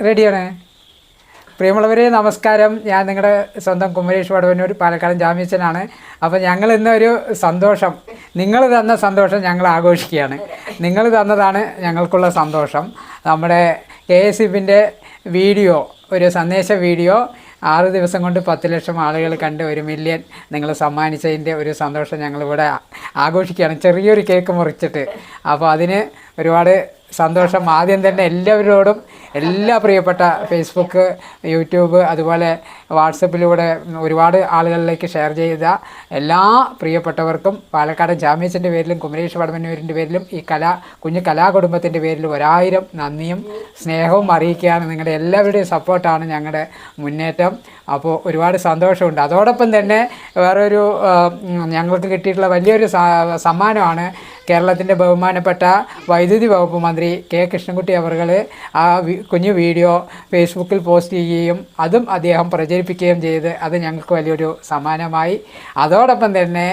റെഡിയാണ്. പ്രിയമുള്ളവരെ നമസ്കാരം. ഞാൻ നിങ്ങളുടെ സ്വന്തം കുമരേഷ് വടവനൂർ പാലക്കാടൻ ജാമ്യച്ചനാണ് അപ്പോൾ ഞങ്ങൾ ഇന്നൊരു സന്തോഷം. നിങ്ങൾ തന്ന സന്തോഷം ഞങ്ങൾ ആഘോഷിക്കുകയാണ്. നിങ്ങൾ തന്നതാണ് ഞങ്ങൾക്കുള്ള സന്തോഷം. നമ്മുടെ കെ എസ് ഇഫിന്റെ വീഡിയോ ഒരു സന്ദേശ വീഡിയോ ആറ് ദിവസം കൊണ്ട് പത്ത് ലക്ഷം ആളുകൾ കണ്ട് ഒരു മില്യൺ നിങ്ങൾ സമ്മാനിച്ചതിന്റെ ഒരു സന്തോഷം ഞങ്ങളിവിടെ ആഘോഷിക്കുകയാണ്. ചെറിയൊരു കേക്ക് മുറിച്ചിട്ട്. അപ്പോൾ അതിന് ഒരുപാട് സന്തോഷം. ആദ്യം തന്നെ എല്ലാവരോടും എല്ലാ പ്രിയപ്പെട്ട ഫേസ്ബുക്ക് യൂട്യൂബ് അതുപോലെ വാട്സപ്പിലൂടെ ഒരുപാട് ആളുകളിലേക്ക് ഷെയർ ചെയ്ത എല്ലാ പ്രിയപ്പെട്ടവർക്കും പാലക്കാട് ജാമ്യച്ചന്റെ പേരിലും കുമരേഷ് വടമന്നൂരിന്റെ പേരിലും ഈ കലാ കുഞ്ഞു കലാകുടുംബത്തിന്റെ പേരിലും ഒരായിരം നന്ദിയും സ്നേഹവും അറിയിക്കുകയാണ്. നിങ്ങളുടെ എല്ലാവരുടെയും സപ്പോർട്ടാണ് ഞങ്ങളുടെ മുന്നേറ്റം. അപ്പോൾ ഒരുപാട് സന്തോഷമുണ്ട്. അതോടൊപ്പം തന്നെ വേറൊരു ഞങ്ങൾക്ക് കിട്ടിയിട്ടുള്ള വലിയൊരു സമ്മാനമാണ് കേരളത്തിന്റെ ബഹുമാനപ്പെട്ട വൈദ്യുതി വകുപ്പ് മന്ത്രി കെ കൃഷ്ണൻകുട്ടി അവർ ആ കുഞ്ഞു വീഡിയോ ഫേസ്ബുക്കിൽ പോസ്റ്റ് ചെയ്യുകയും അതും അദ്ദേഹം പ്രചരിപ്പിക്കുകയും ചെയ്ത് അത് ഞങ്ങൾക്ക് വലിയൊരു സമ്മാനമായി. അതോടൊപ്പം തന്നെ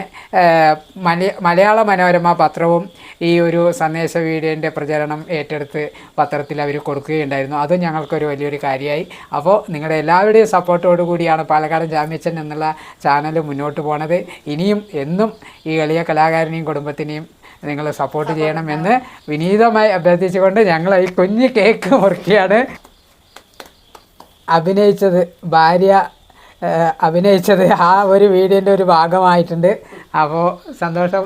മലയാള മനോരമ പത്രവും ഈ ഒരു സന്ദേശ വീഡിയോന്റെ പ്രചരണം ഏറ്റെടുത്ത് പത്രത്തിൽ അവർ കൊടുക്കുകയുണ്ടായിരുന്നു. അതും ഞങ്ങൾക്കൊരു വലിയൊരു കാര്യമായി. അപ്പോൾ നിങ്ങളുടെ എല്ലാവരുടെയും സപ്പോർട്ടോടു കൂടിയാണ് പാലക്കാട് ജാമ്യച്ചൻ എന്നുള്ള ചാനൽ മുന്നോട്ട് പോണത്. ഇനിയും എന്നും ഈ എളിയ കലാകാരനെയും കുടുംബത്തിനെയും നിങ്ങൾ സപ്പോർട്ട് ചെയ്യണമെന്ന് വിനീതമായി അഭ്യർത്ഥിച്ചുകൊണ്ട് ഞങ്ങൾ ഈ കുഞ്ഞ് കേക്ക് മുറിക്കുകയാണ്. അഭിനയിച്ചത് ഭാര്യ അഭിനയിച്ചത് ആ ഒരു വീഡിയോന്റെ ഒരു ഭാഗമായിട്ടുണ്ട്. അപ്പോൾ സന്തോഷം.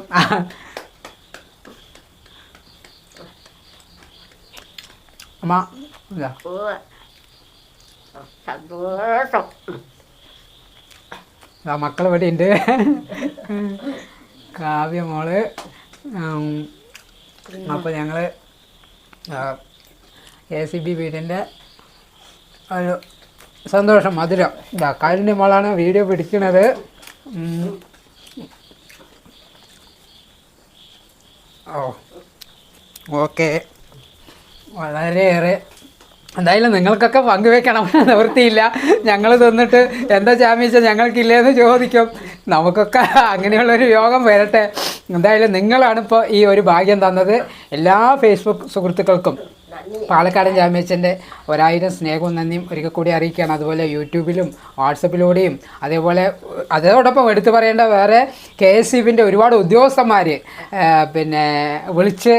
അമ്മ. സന്തോഷം. മക്കൾ ഇവിടെ ഉണ്ട് കാവ്യ മോൾ. അപ്പോൾ ഞങ്ങൾ എ സി ബി വീടിന്റെ ഒരു സന്തോഷം മധുരം. ഇതാ മോളാണ് വീഡിയോ പിടിക്കുന്നത് ഓ ഓക്കെ. വളരെയേറെ. എന്തായാലും നിങ്ങൾക്കൊക്കെ പങ്കുവെക്കണം. നിവൃത്തിയില്ല. ഞങ്ങൾ തന്നിട്ട് എന്താ ചാമ്പിച്ച ഞങ്ങൾക്കില്ലേന്ന് ചോദിക്കും. നമുക്കൊക്കെ അങ്ങനെയുള്ളൊരു യോഗം വരട്ടെ. എന്തായാലും നിങ്ങളാണ് ഇപ്പോൾ ഈ ഒരു ഭാഗ്യം തന്നത് എല്ലാ ഫേസ്ബുക്ക് സുഹൃത്തുക്കൾക്കും. പാലക്കാടൻ ജാമ്യച്ചന്റെ ഒരായിരം സ്നേഹവും നന്ദിയും ഒരിക്കൽ കൂടി അറിയിക്കുകയാണ്. അതുപോലെ യൂട്യൂബിലും വാട്സപ്പിലൂടെയും അതേപോലെ അതോടൊപ്പം എടുത്തു പറയേണ്ട വേറെ കെ എസ് ഒരുപാട് ഉദ്യോഗസ്ഥന്മാർ പിന്നെ വിളിച്ച്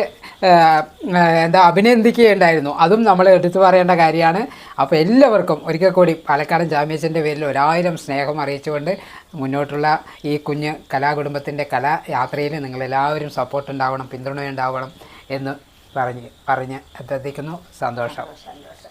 എന്താ അഭിനന്ദിക്കുകയുണ്ടായിരുന്നു. അതും നമ്മൾ എടുത്തു പറയേണ്ട കാര്യമാണ്. അപ്പോൾ എല്ലാവർക്കും ഒരിക്കൽ കൂടി പാലക്കാടൻ ജാമ്യച്ചന്റെ പേരിൽ ഒരായിരം സ്നേഹം അറിയിച്ചുകൊണ്ട് മുന്നോട്ടുള്ള ഈ കുഞ്ഞ് കലാകുടുംബത്തിന്റെ കലായാത്രയിൽ നിങ്ങളെല്ലാവരും സപ്പോർട്ട് ഉണ്ടാവണം പിന്തുണ ഉണ്ടാവണം എന്ന് പറഞ്ഞ് പറഞ്ഞ് സന്തോഷം. സന്തോഷം.